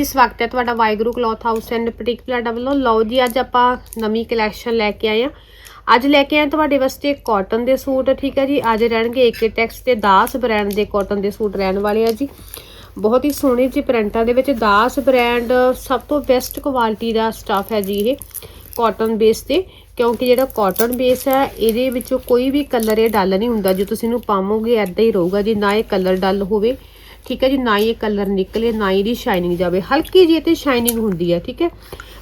ਜੀ ਸਵਾਗਤ ਹੈ ਤੁਹਾਡਾ Waheguru cloth house and boutique Palada ਵੱਲੋਂ। ਲਓ ਜੀ, ਅੱਜ ਆਪਾਂ ਨਵੀਂ ਕਲੈਕਸ਼ਨ ਲੈ ਕੇ ਆਏ ਆ ਅੱਜ ਲੈ ਕੇ ਆਏ ਤੁਹਾਡੇ ਵਾਸਤੇ ਕਾਟਨ ਦੇ ਸੂਟ, ਠੀਕ ਹੈ ਜੀ? ਅੱਜ ਰਹਿਣਗੇ ਏਕੇ ਟੈਕਸ ਤੇ ਦਾਸ ਬ੍ਰਾਂਡ ਦੇ ਕਾਟਨ ਦੇ ਸੂਟ ਰਹਿਣ ਵਾਲੇ ਆ ਜੀ। ਬਹੁਤ ਹੀ ਸੋਹਣੇ ਜੀ ਪ੍ਰਿੰਟਾਂ ਦੇ ਵਿੱਚ ਦਾਸ ਬ੍ਰਾਂਡ ਸਭ ਤੋਂ ਬੈਸਟ ਕੁਆਲਿਟੀ ਦਾ ਸਟਾਫ ਹੈ ਜੀ ਇਹ ਕਾਟਨ ਬੇਸ ਤੇ। ਕਿਉਂਕਿ ਜਿਹੜਾ ਕਾਟਨ ਬੇਸ ਹੈ, ਇਹਦੇ ਵਿੱਚੋਂ ਕੋਈ ਵੀ ਕਲਰ ਇਹ ਡਲ ਨਹੀਂ ਹੁੰਦਾ। ਜੇ ਤੁਸੀਂ ਇਹਨੂੰ ਪਾਵੋਗੇ ਐਦਾਂ ਹੀ ਰਹੂਗਾ ਜੀ, ਨਾ ਇਹ ਕਲਰ ਡਲ ਹੋਵੇ। ਠੀਕ ਹੈ ਜੀ, ਨਾ ਹੀ ਇਹ ਕਲਰ ਨਿਕਲੇ, ਨਾ ਹੀ ਇਹਦੀ ਸ਼ਾਈਨਿੰਗ ਜਾਵੇ। ਹਲਕੀ ਜਿਹੀ ਤੇ ਸ਼ਾਈਨਿੰਗ ਹੁੰਦੀ ਹੈ, ਠੀਕ ਹੈ।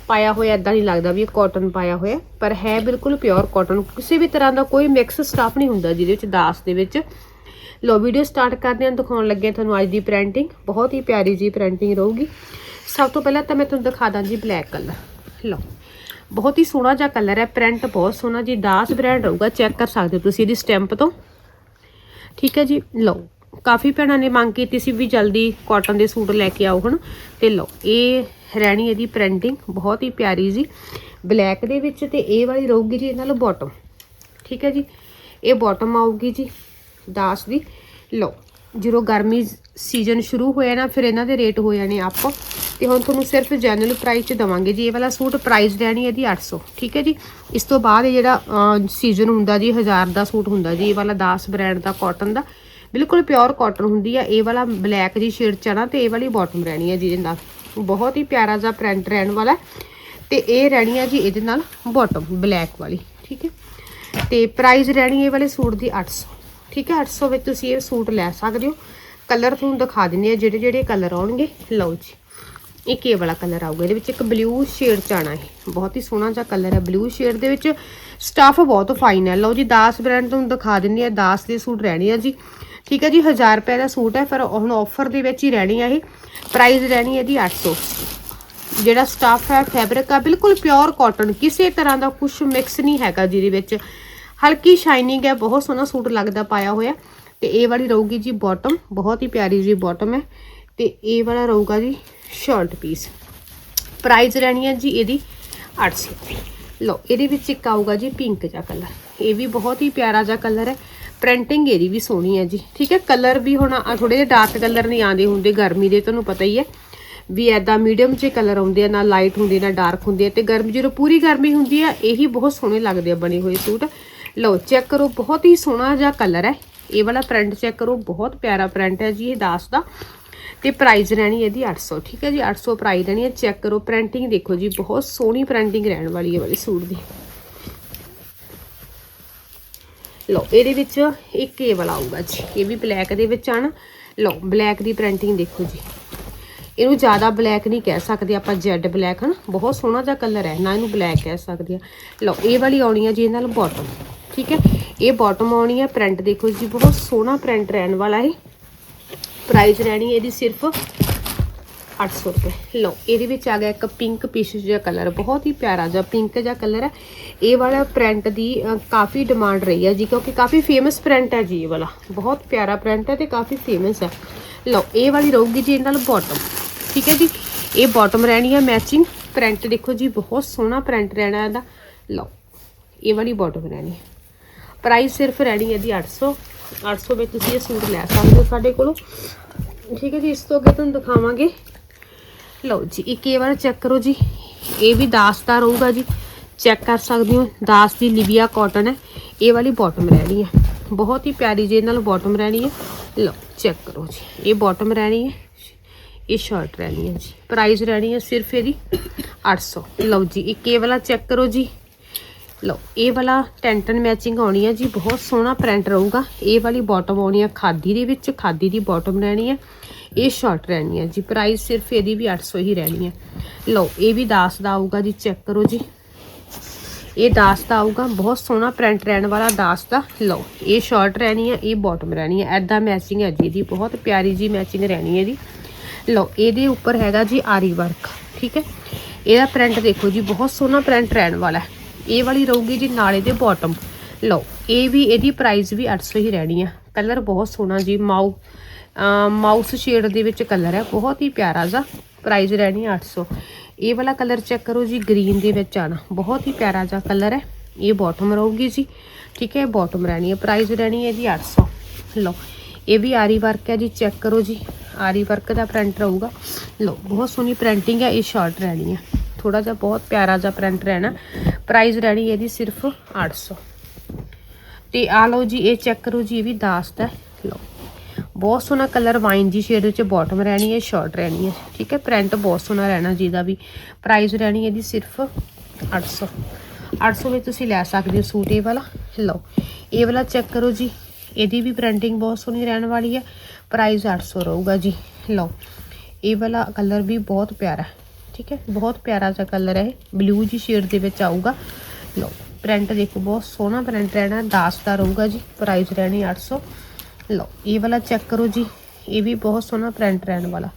ਪਾਇਆ ਹੋਇਆ ਐਦਾਂ ਨਹੀਂ ਲੱਗਦਾ ਵੀ ਇਹ ਕਾਟਨ ਪਾਇਆ ਹੋਇਆ ਪਰ ਹੈ ਬਿਲਕੁਲ ਪਿਓਰ ਕਾਟਨ ਕਿਸੇ ਵੀ ਤਰ੍ਹਾਂ ਦਾ ਕੋਈ ਮਿਕਸ ਸਟਾਫ ਨਹੀਂ ਹੁੰਦਾ ਜਿਹਦੇ ਵਿੱਚ ਦਾਸ ਦੇ ਵਿੱਚ। ਲੋ ਵੀਡੀਓ ਸਟਾਰਟ ਕਰਦੇ ਹਾਂ, ਦਿਖਾਉਣ ਲੱਗੇ ਤੁਹਾਨੂੰ ਅੱਜ ਦੀ ਪ੍ਰਿੰਟਿੰਗ ਬਹੁਤ ਹੀ ਪਿਆਰੀ ਜੀ ਪ੍ਰਿੰਟਿੰਗ ਰਹੂਗੀ। ਸਭ ਤੋਂ ਪਹਿਲਾਂ ਤਾਂ ਮੈਂ ਤੁਹਾਨੂੰ ਦਿਖਾ ਦਾਂ ਜੀ ਬਲੈਕ ਕਲਰ ਲਓ, ਬਹੁਤ ਹੀ ਸੋਹਣਾ ਜਿਹਾ ਕਲਰ ਹੈ ਪ੍ਰਿੰਟ ਬਹੁਤ ਸੋਹਣਾ ਜੀ, ਦਾਸ ਬ੍ਰਾਂਡ ਰਹੂਗਾ। ਚੈੱਕ ਕਰ ਸਕਦੇ ਹੋ ਤੁਸੀਂ ਇਹਦੀ ਸਟੈਂਪ ਤੋਂ। ਠੀਕ ਹੈ ਜੀ, ਲਓ। ਕਾਫੀ ਭੈਣਾਂ ਨੇ ਮੰਗ ਕੀਤੀ ਸੀ ਵੀ ਜਲਦੀ ਕਾਟਨ ਦੇ ਸੂਟ ਲੈ ਕੇ ਆਓ ਹੁਣ ਤੇ ਲਓ, ਇਹ ਰਹਿਣੀ ਇਹਦੀ ਪ੍ਰਿੰਟਿੰਗ ਬਹੁਤ ਹੀ ਪਿਆਰੀ ਜੀ। ਬਲੈਕ ਦੇ ਵਿੱਚ ਤੇ ਇਹ ਵਾਲੀ ਰਹੂਗੀ ਜੀ ਇਹਨਾਂ ਨਾਲ ਬਾਟਮ ਠੀਕ ਹੈ ਜੀ? ਇਹ ਬਾਟਮ ਆਊਗੀ ਜੀ, ਦਾਸ ਦੀ। ਲਓ, ਜਦੋਂ ਗਰਮੀ ਸੀਜ਼ਨ ਸ਼ੁਰੂ ਹੋਇਆ ਨਾ, ਫਿਰ ਇਹਨਾਂ ਦੇ ਰੇਟ ਹੋ ਜਾਣੇ ਅਪ ਤੇ ਹੁਣ ਤੁਹਾਨੂੰ ਸਿਰਫ ਜਨਰਲ ਪ੍ਰਾਈਸ ਚ ਦਵਾਂਗੇ ਜੀ। ਇਹ ਵਾਲਾ ਸੂਟ ਪ੍ਰਾਈਸ ਰਹਿਣੀ ਹੈ ਇਹਦੀ 800 ਠੀਕ ਹੈ ਜੀ? ਇਸ ਤੋਂ ਬਾਅਦ ਇਹ ਜਿਹੜਾ ਸੀਜ਼ਨ ਹੁੰਦਾ ਜੀ 1000 ਦਾ ਸੂਟ ਹੁੰਦਾ ਜੀ। ਇਹ ਵਾਲਾ ਦਾਸ ਬ੍ਰਾਂਡ ਦਾ ਕਾਟਨ ਦਾ। ਬਿਲਕੁਲ ਪਿਓਰ ਕਾਟਨ ਹੁੰਦੀ ਆ, ਇਹ ਵਾਲਾ ਬਲੈਕ ਜੀ ਸ਼ੇਡ ਚਣਾ ਤੇ ਇਹ ਵਾਲੀ ਬਾਟਮ ਰਹਿਣੀ ਹੈ ਜੀ ਇਹਦੇ ਨਾਲ। ਬਹੁਤ ਹੀ ਪਿਆਰਾ ਜਿਹਾ ਪ੍ਰਿੰਟ ਰਹਿਣ ਵਾਲਾ ਹੈ। ਤੇ ਇਹ ਰਹਿਣੀ ਹੈ ਜੀ ਇਹਦੇ ਨਾਲ ਬਾਟਮ ਬਲੈਕ ਵਾਲੀ, ਠੀਕ ਹੈ? ਤੇ ਪ੍ਰਾਈਸ ਰਹਿਣੀ ਇਹ ਵਾਲੇ ਸੂਟ ਦੀ 800 ਠੀਕ ਹੈ? 800 ਵਿੱਚ ਤੁਸੀਂ ਇਹ ਸੂਟ ਲੈ ਸਕਦੇ ਹੋ। ਕਲਰ ਤੁਹਾਨੂੰ ਦਿਖਾ ਦਿੰਨੇ ਆ ਜਿਹੜੇ ਜਿਹੜੇ ਕਲਰ ਆਉਣਗੇ। ਲਓ ਜੀ, ਇੱਕ ਇਹ ਵਾਲਾ ਕਲਰ ਆਊਗਾ, ਇਹਦੇ ਵਿੱਚ ਇੱਕ ਬਲੂ ਸ਼ੇਡ ਚ ਆਣਾ ਹੈ ਬਹੁਤ ਹੀ ਸੋਹਣਾ ਜਿਹਾ ਕਲਰ ਹੈ ਬਲੂ ਸ਼ੇਡ ਦੇ ਵਿੱਚ। ਸਟਾਫ ਬਹੁਤ ਫਾਈਨ ਹੈ। ਲਓ ਜੀ, ਦਾਸ ਬ੍ਰਾਂਡ ਤੁਹਾਨੂੰ ਦਿਖਾ ਦਿੰਨੀ ਆ, ਦਾਸ ਦੇ ਸੂਟ ਰਹਿਣੇ ਆ ਜੀ। ਠੀਕ ਹੈ ਜੀ 1000 ਰੁਪਏ ਦਾ ਸੂਟ ਹੈ ਪਰ ਹੁਣ ਆਫਰ ਦੇ ਵਿੱਚ ਹੀ ਰਹਿਣੀ ਆ ਇਹ। ਪ੍ਰਾਈਸ ਰਹਿਣੀ ਹੈ ਦੀ 800 ਜਿਹੜਾ ਸਟਾਫ ਹੈ ਫੈਬਰਿਕ ਆ, ਬਿਲਕੁਲ ਪਿਓਰ ਕਾਟਨ ਕਿਸੇ ਤਰ੍ਹਾਂ ਦਾ ਕੁਝ ਮਿਕਸ ਨਹੀਂ ਹੈਗਾ ਜਿਹਦੇ ਵਿੱਚ। ਹਲਕੀ ਸ਼ਾਈਨਿੰਗ ਹੈ, ਬਹੁਤ ਸੋਹਣਾ ਸੂਟ ਲੱਗਦਾ ਪਾਇਆ ਹੋਇਆ। ਤੇ ਇਹ ਵਾਲੀ ਰਹੂਗੀ ਜੀ ਬਾਟਮ ਬਹੁਤ ਹੀ ਪਿਆਰੀ ਜੀ ਬਾਟਮ ਹੈ। ਤੇ ਇਹ ਵਾਲਾ ਰਹੂਗਾ ਜੀ ਸ਼ਰਟ ਪੀਸ ਪ੍ਰਾਈਸ ਰਹਿਣੀ ਹੈ ਜੀ ਇਹਦੀ 800 ਲਓ, ਇਹਦੇ ਵਿੱਚ ਇੱਕ ਆਊਗਾ ਜੀ ਪਿੰਕ ਜਿਹਾ ਕਲਰ ਇਹ ਵੀ ਬਹੁਤ ਹੀ ਪਿਆਰਾ ਜਿਹਾ ਕਲਰ ਹੈ। ਪ੍ਰਿੰਟਿੰਗ ਇਹਦੀ ਵੀ ਸੋਹਣੀ ਹੈ ਜੀ। ਠੀਕ ਹੈ, ਕਲਰ ਵੀ ਹੁਣ ਥੋੜੇ ਜਿਹੇ ਡਾਰਕ ਕਲਰ ਨਹੀਂ ਆਉਂਦੇ ਹੁੰਦੇ, ਗਰਮੀ ਦੇ ਤੁਹਾਨੂੰ ਪਤਾ ਹੀ ਹੈ। ਵੀ ਐਦਾਂ ਮੀਡੀਅਮ 'ਚ ਕਲਰ ਆਉਂਦੇ ਆ, ਨਾ ਲਾਈਟ ਹੁੰਦੇ, ਨਾ ਡਾਰਕ ਹੁੰਦੇ ਆ ਤੇ ਗਰਮੀ ਜਦੋਂ ਪੂਰੀ ਗਰਮੀ ਹੁੰਦੀ ਆ, ਇਹੀ ਬਹੁਤ ਸੋਹਣੇ ਲੱਗਦੇ ਆ ਬਣੇ ਹੋਏ ਸੂਟ। ਲਓ ਚੈੱਕ ਕਰੋ, ਬਹੁਤ ਹੀ ਸੋਹਣਾ ਜਿਹਾ ਕਲਰ ਹੈ। ਇਹ ਵਾਲਾ ਪ੍ਰਿੰਟ ਚੈੱਕ ਕਰੋ, ਬਹੁਤ ਪਿਆਰਾ ਪ੍ਰਿੰਟ ਹੈ ਜੀ ਇਹ ਦਾਸ ਦਾ। ਤੇ ਪ੍ਰਾਈਸ ਰਹਿਣੀ ਇਹਦੀ 800 ਠੀਕ ਹੈ ਜੀ 800 ਪ੍ਰਾਈਸ ਰਹਿਣੀ ਹੈ। ਚੈੱਕ ਕਰੋ ਪ੍ਰਿੰਟਿੰਗ ਦੇਖੋ ਜੀ, ਬਹੁਤ ਸੋਹਣੀ ਪ੍ਰਿੰਟਿੰਗ ਰਹਿਣ ਵਾਲੀ ਹੈ ਵਾਲੀ ਸੂਟ ਦੀ। ਲਓ, ਇਹਦੇ ਵਿੱਚ ਇੱਕ ਇਹ ਵਾਲਾ ਆਊਗਾ ਜੀ, ਇਹ ਵੀ ਬਲੈਕ ਦੇ ਵਿੱਚ ਆਣਾ ਲਓ ਬਲੈਕ ਦੀ ਪ੍ਰਿੰਟਿੰਗ ਦੇਖੋ ਜੀ। ਇਹਨੂੰ ਜ਼ਿਆਦਾ ਬਲੈਕ ਨਹੀਂ ਕਹਿ ਸਕਦੇ ਆਪਾਂ ਜੈਡ ਬਲੈਕ ਹਨ? ਬਹੁਤ ਸੋਹਣਾ ਜਿਹਾ ਕਲਰ ਹੈ, ਨਾ ਇਹਨੂੰ ਬਲੈਕ ਕਹਿ ਸਕਦੇ ਆ। ਲਓ, ਇਹ ਵਾਲੀ ਆਉਣੀ ਹੈ ਜੀ ਇਹ ਨਾਲ ਬਾਟਮ ਠੀਕ ਹੈ? ਇਹ ਬਾਟਮ ਆਉਣੀ ਹੈ ਪ੍ਰਿੰਟ ਦੇਖੋ ਜੀ, ਬਹੁਤ ਸੋਹਣਾ ਪ੍ਰਿੰਟ ਰਹਿਣ ਵਾਲਾ ਹੈ ਪ੍ਰਾਈਸ ਰਹਿਣੀ ਇਹਦੀ ਸਿਰਫ 800 ਰੁਪਏ। ਲਓ, ਇਹਦੇ ਵਿੱਚ ਆ ਗਿਆ ਇੱਕ ਪਿੰਕ ਪਿਸ਼ ਜਿਹਾ ਕਲਰ ਬਹੁਤ ਹੀ ਪਿਆਰਾ ਜਿਹਾ ਪਿੰਕ ਜਿਹਾ ਕਲਰ ਹੈ। ਇਹ ਵਾਲਾ ਪ੍ਰਿੰਟ ਦੀ ਕਾਫੀ ਡਿਮਾਂਡ ਰਹੀ ਹੈ ਜੀ, ਕਿਉਂਕਿ ਕਾਫੀ ਫੇਮਸ ਪ੍ਰਿੰਟ ਹੈ ਜੀ ਇਹ ਵਾਲਾ। ਬਹੁਤ ਪਿਆਰਾ ਪ੍ਰਿੰਟ ਹੈ ਤੇ ਕਾਫੀ ਫੇਮਸ ਹੈ। ਲਓ, ਇਹ ਵਾਲੀ ਰਹੂਗੀ ਜੀ ਇਹਨਾਂ ਨਾਲ ਬਾਟਮ ਠੀਕ ਹੈ ਜੀ? ਇਹ ਬਾਟਮ ਰਹਿਣੀ ਹੈ ਮੈਚਿੰਗ ਪ੍ਰਿੰਟ ਦੇਖੋ ਜੀ, ਬਹੁਤ ਸੋਹਣਾ ਪ੍ਰਿੰਟ ਰਹਿਣਾ ਇਹਦਾ। ਲਓ, ਇਹ ਵਾਲੀ ਬਾਟਮ ਰਹਿਣੀ ਹੈ। ਪ੍ਰਾਈਸ ਸਿਰਫ ਰਹਿਣੀ ਹੈ ਦੀ 800 800 ਵਿੱਚ ਤੁਸੀਂ ਇਹ ਸੂਟ ਲੈ ਸਕਦੇ ਹੋ ਸਾਡੇ ਕੋਲੋਂ। ਠੀਕ ਹੈ ਜੀ, ਇਸ ਤੋਂ ਅੱਗੇ ਤੁਹਾਨੂੰ ਦਿਖਾਵਾਂਗੇ। ਲਓ ਜੀ, ਇੱਕ ਇਹ ਵਾਲਾ ਚੈੱਕ ਕਰੋ ਜੀ। ਇਹ ਵੀ ਦਾਸ ਦਾ ਰਹੂਗਾ ਜੀ। ਚੈੱਕ ਕਰ ਸਕਦੇ ਹੋ। ਦਾਸ ਦੀ ਲਿਵੀਆ ਕਾਟਨ ਹੈ। ਇਹ ਵਾਲੀ ਬਾਟਮ ਰਹਿਣੀ ਹੈ। ਬਹੁਤ ਹੀ ਪਿਆਰੀ ਜੇ ਨਾਲ ਬਾਟਮ ਰਹਿਣੀ ਹੈ। ਲਓ ਚੈੱਕ ਕਰੋ ਜੀ। ਇਹ ਬਾਟਮ ਰਹਿਣੀ ਹੈ। ਇਹ ਸ਼ਰਟ ਰਹਿਣੀ ਹੈ ਜੀ। ਪ੍ਰਾਈਸ ਰਹਿਣੀ ਹੈ ਸਿਰਫ ਇਹਦੀ 800 ਲਓ ਜੀ, ਇੱਕ ਇਹ ਵਾਲਾ ਚੈੱਕ ਕਰੋ ਜੀ। ਲਓ, ਇਹ ਵਾਲਾ ਟੈਂਟਨ ਮੈਚਿੰਗ ਆਉਣੀ ਹੈ ਜੀ, ਬਹੁਤ ਸੋਹਣਾ ਪ੍ਰਿੰਟ ਰਹੂਗਾ। ਇਹ ਵਾਲੀ ਬਾਟਮ ਆਉਣੀ ਹੈ ਖਾਦੀ ਦੇ ਵਿੱਚ, ਖਾਦੀ ਦੀ ਬਾਟਮ ਰਹਿਣੀ ਹੈ ਇਹ ਸ਼ਾਰਟ ਰਹਿਣੀ ਹੈ ਜੀ ਪ੍ਰਾਈਸ ਸਿਰਫ ਇਹਦੀ ਵੀ 800 ਹੀ ਰਹਿਣੀ ਹੈ ਲਓ, ਇਹ ਵੀ 10 ਦਾ ਆਊਗਾ ਜੀ ਚੈੱਕ ਕਰੋ ਜੀ। ਇਹ 10 ਦਾ ਆਊਗਾ, ਬਹੁਤ ਸੋਹਣਾ ਪ੍ਰਿੰਟ ਰਹਿਣ ਵਾਲਾ 10 ਦਾ। ਲਓ, ਇਹ ਸ਼ਾਰਟ ਰਹਿਣੀ ਹੈ ਇਹ ਬਾਟਮ ਰਹਿਣੀ ਹੈ ਐਦਾਂ ਮੈਚਿੰਗ ਹੈ ਜੀ, ਇਹਦੀ ਬਹੁਤ ਪਿਆਰੀ ਜੀ ਮੈਚਿੰਗ ਰਹਿਣੀ ਹੈ ਜੀ ਲਓ, ਇਹਦੇ ਉੱਪਰ ਹੈਗਾ ਜੀ ਆਰੀ ਵਰਕ ਠੀਕ ਹੈ? ਇਹਦਾ ਪ੍ਰਿੰਟ ਦੇਖੋ ਜੀ, ਬਹੁਤ ਸੋਹਣਾ ਪ੍ਰਿੰਟ ਰਹਿਣ ਵਾਲਾ ਹੈ। ਇਹ ਵਾਲੀ ਰਹੂਗੀ ਜੀ ਨਾਲੇ ਦੇ ਬਾਟਮ ਲਓ, ਇਹ ਵੀ, ਇਹਦੀ ਪ੍ਰਾਈਸ ਵੀ 800 ਹੀ ਰਹਿਣੀ ਆ। ਕਲਰ ਬਹੁਤ ਸੋਹਣਾ ਜੀ, ਮਾਊ ਮਾਊਸ ਸ਼ੇਡ ਦੇ ਵਿੱਚ ਕਲਰ ਹੈ ਬਹੁਤ ਹੀ ਪਿਆਰਾ ਜਿਹਾ ਪ੍ਰਾਈਸ ਰਹਿਣੀ ਹੈ 800 ਇਹ ਵਾਲਾ ਕਲਰ ਚੈੱਕ ਕਰੋ ਜੀ ਗ੍ਰੀਨ ਦੇ ਵਿੱਚ ਆਣਾ ਬਹੁਤ ਹੀ ਪਿਆਰਾ ਜਿਹਾ ਕਲਰ ਹੈ। ਇਹ ਬਾਟਮ ਰਹੂਗੀ ਜੀ, ਠੀਕ ਹੈ ਬਾਟਮ ਰਹਿਣੀ ਹੈ ਪ੍ਰਾਈਸ ਰਹਿਣੀ ਹੈ ਜੀ 800 ਲਓ, ਇਹ ਵੀ ਆਰੀ ਵਰਕ ਹੈ ਜੀ ਚੈੱਕ ਕਰੋ ਜੀ। ਆਰੀ ਵਰਕ ਦਾ ਪ੍ਰਿੰਟ ਰਹੂਗਾ। ਲਓ, ਬਹੁਤ ਸੋਹਣੀ ਪ੍ਰਿੰਟਿੰਗ ਹੈ ਇਹ ਸ਼ਾਰਟ ਰਹਿਣੀ ਹੈ ਥੋੜਾ ਜਿਹਾ ਬਹੁਤ ਪਿਆਰਾ ਜਿਹਾ ਪ੍ਰਿੰਟ ਰਹਿਣਾ। ਪ੍ਰਾਈਸ ਰਹਿਣੀ ਇਹਦੀ ਸਿਰਫ 800 ਤੇ ਆ ਲਓ ਜੀ, ਇਹ ਚੈੱਕ ਕਰੋ ਜੀ, ਇਹ ਵੀ ਦਾਸ ਦਾ ਹੈ। ਲਓ, ਬਹੁਤ ਸੋਹਣਾ ਕਲਰ ਵਾਈਨ ਜੀ ਸ਼ੇਡ ਵਿੱਚ ਬਾਟਮ ਰਹਿਣੀ ਹੈ ਸ਼ਾਰਟ ਰਹਿਣੀ ਹੈ। ਠੀਕ ਹੈ ਪ੍ਰਿੰਟ ਬਹੁਤ ਸੋਹਣਾ ਰਹਿਣਾ ਜੀ ਜਿਹਦਾ ਵੀ। ਪ੍ਰਾਈਸ ਰਹਿਣੀ ਇਹਦੀ ਸਿਰਫ 800 800 ਵਿੱਚ ਤੁਸੀਂ ਲੈ ਸਕਦੇ ਹੋ ਸੂਟ ਇਹ ਵਾਲਾ। ਲਓ, ਇਹ ਵਾਲਾ ਚੈੱਕ ਕਰੋ ਜੀ। ਇਹਦੀ ਵੀ ਪ੍ਰਿੰਟਿੰਗ ਬਹੁਤ ਸੋਹਣੀ ਰਹਿਣ ਵਾਲੀ ਹੈ। ਪ੍ਰਾਈਸ 800 ਰਹੂਗਾ ਜੀ। ਲਓ, ਇਹ ਵਾਲਾ ਕਲਰ ਵੀ ਬਹੁਤ ਪਿਆਰਾ ਠੀਕ ਹੈ? ਬਹੁਤ ਪਿਆਰਾ ਜਿਹਾ ਕਲਰ ਹੈ ਬਲੂ ਜੀ ਸ਼ੇਡ ਦੇ ਵਿੱਚ ਆਊਗਾ। ਲਓ ਪ੍ਰਿੰਟ ਦੇਖੋ, ਬਹੁਤ ਸੋਹਣਾ ਪ੍ਰਿੰਟ ਰਹਿਣਾ, ਦਾਸ ਦਾ ਰਹੂਗਾ ਜੀ ਪ੍ਰਾਈਸ ਰਹਿਣੀ 800 ਲਓ, ਇਹ ਵਾਲਾ ਚੈੱਕ ਕਰੋ ਜੀ, ਇਹ ਵੀ ਬਹੁਤ ਸੋਹਣਾ ਪ੍ਰਿੰਟ ਰਹਿਣ ਵਾਲਾ।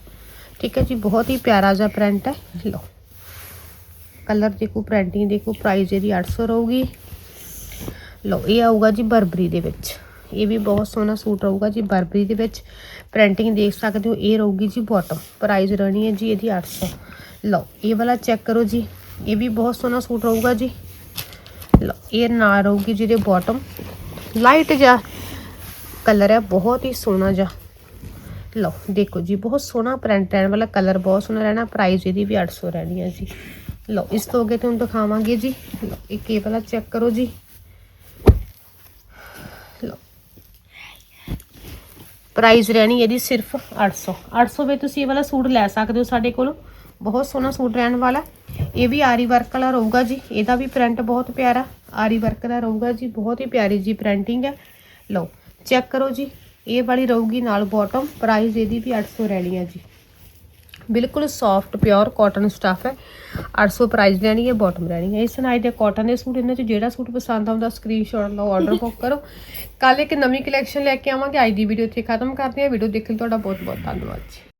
ਠੀਕ ਹੈ ਜੀ, ਬਹੁਤ ਹੀ ਪਿਆਰਾ ਜਿਹਾ ਪ੍ਰਿੰਟ ਹੈ। ਲਓ ਕਲਰ ਦੇਖੋ ਪ੍ਰਿੰਟਿੰਗ ਦੇਖੋ ਪ੍ਰਾਈਸ ਇਹਦੀ 800 ਰਹੂਗੀ। ਲਓ, ਇਹ ਆਊਗਾ ਜੀ ਬਰਬਰੀ ਦੇ ਵਿੱਚ। ਇਹ ਵੀ ਬਹੁਤ ਸੋਹਣਾ ਸੂਟ ਰਹੂਗਾ ਜੀ, ਬਰਬਰੀ ਦੇ ਵਿੱਚ ਪ੍ਰਿੰਟਿੰਗ ਦੇਖ ਸਕਦੇ ਹੋ, ਇਹ ਰਹੂਗੀ ਜੀ ਬਾਟਮ ਪ੍ਰਾਈਸ ਰਹਿਣੀ ਹੈ ਜੀ ਇਹਦੀ 800 ਲਓ, ਇਹ ਵਾਲਾ ਚੈੱਕ ਕਰੋ ਜੀ, ਇਹ ਵੀ ਬਹੁਤ ਸੋਹਣਾ ਸੂਟ ਰਹੂਗਾ ਜੀ। ਲਓ, ਇਹ ਨਾ ਰਹੂਗੀ ਜਿਹਦੇ ਬਾਟਮ ਲਾਈਟ ਜਿਹਾ ਕਲਰ ਹੈ, ਬਹੁਤ ਹੀ ਸੋਹਣਾ ਜਿਹਾ। ਲਓ, ਦੇਖੋ ਜੀ, ਬਹੁਤ ਸੋਹਣਾ ਪ੍ਰਿੰਟ ਰਹਿਣ ਵਾਲਾ ਕਲਰ ਬਹੁਤ ਸੋਹਣਾ ਰਹਿਣਾ ਪ੍ਰਾਈਸ ਇਹਦੀ ਵੀ 800 ਰਹਿਣੀ ਹੈ ਜੀ। ਲਓ, ਇਸ ਤੋਂ ਅੱਗੇ ਤੁਹਾਨੂੰ ਦਿਖਾਵਾਂਗੇ ਜੀ। ਲਓ, ਇੱਕ ਇਹ ਵਾਲਾ ਚੈੱਕ ਕਰੋ ਜੀ। ਪ੍ਰਾਈਸ ਰਹਿਣੀ ਇਹਦੀ ਸਿਰਫ 800 800 ਵਿੱਚ ਤੁਸੀਂ ਇਹ ਵਾਲਾ ਸੂਟ ਲੈ ਸਕਦੇ ਹੋ ਸਾਡੇ ਕੋਲੋਂ। ਬਹੁਤ ਸੋਹਣਾ ਸੂਟ ਰਹਿਣ ਵਾਲਾ ਇਹ ਵੀ ਆਰੀ ਵਰਕ ਵਾਲਾ ਰਹੂਗਾ ਜੀ। ਇਹਦਾ ਵੀ ਪ੍ਰਿੰਟ ਬਹੁਤ ਪਿਆਰਾ, ਆਰੀ ਵਰਕ ਦਾ ਰਹੂਗਾ ਜੀ। ਬਹੁਤ ਹੀ ਪਿਆਰੀ ਜੀ ਪ੍ਰਿੰਟਿੰਗ ਹੈ। ਲਓ, ਚੈੱਕ ਕਰੋ ਜੀ। ਇਹ ਵਾਲੀ ਰਹੂਗੀ ਨਾਲ ਬਾਟਮ ਪ੍ਰਾਈਸ ਇਹਦੀ ਵੀ 800 ਰਹਿਣੀ ਹੈ ਜੀ। ਬਿਲਕੁਲ ਸੌਫਟ ਪਿਓਰ ਕਾਟਨ ਸਟਫ ਹੈ। 800 ਪ੍ਰਾਈਸ ਰਹਿਣੀ ਹੈ ਬਾਟਮ ਰਹਿਣੀ ਹੈ। ਇਸ ਨਾਈ ਦੇ ਕਾਟਨ ਦੇ ਸੂਟ, ਇਹਨਾਂ ਚ ਜਿਹੜਾ ਸੂਟ ਪਸੰਦ ਆਉਂਦਾ ਸਕਰੀਨਸ਼ਾਟ ਲਓ ਆਰਡਰ ਬੁੱਕ ਕਰੋ। ਕੱਲ ਇੱਕ ਨਵੀਂ ਕਲੈਕਸ਼ਨ ਲੈ ਕੇ ਆਵਾਂਗੇ। ਅੱਜ ਦੀ ਵੀਡੀਓ ਇੱਥੇ ਖਤਮ ਕਰਦੇ ਹਾਂ। ਵੀਡੀਓ ਦੇਖਣ ਲਈ ਤੁਹਾਡਾ ਬਹੁਤ ਬਹੁਤ ਧੰਨਵਾਦ ਜੀ।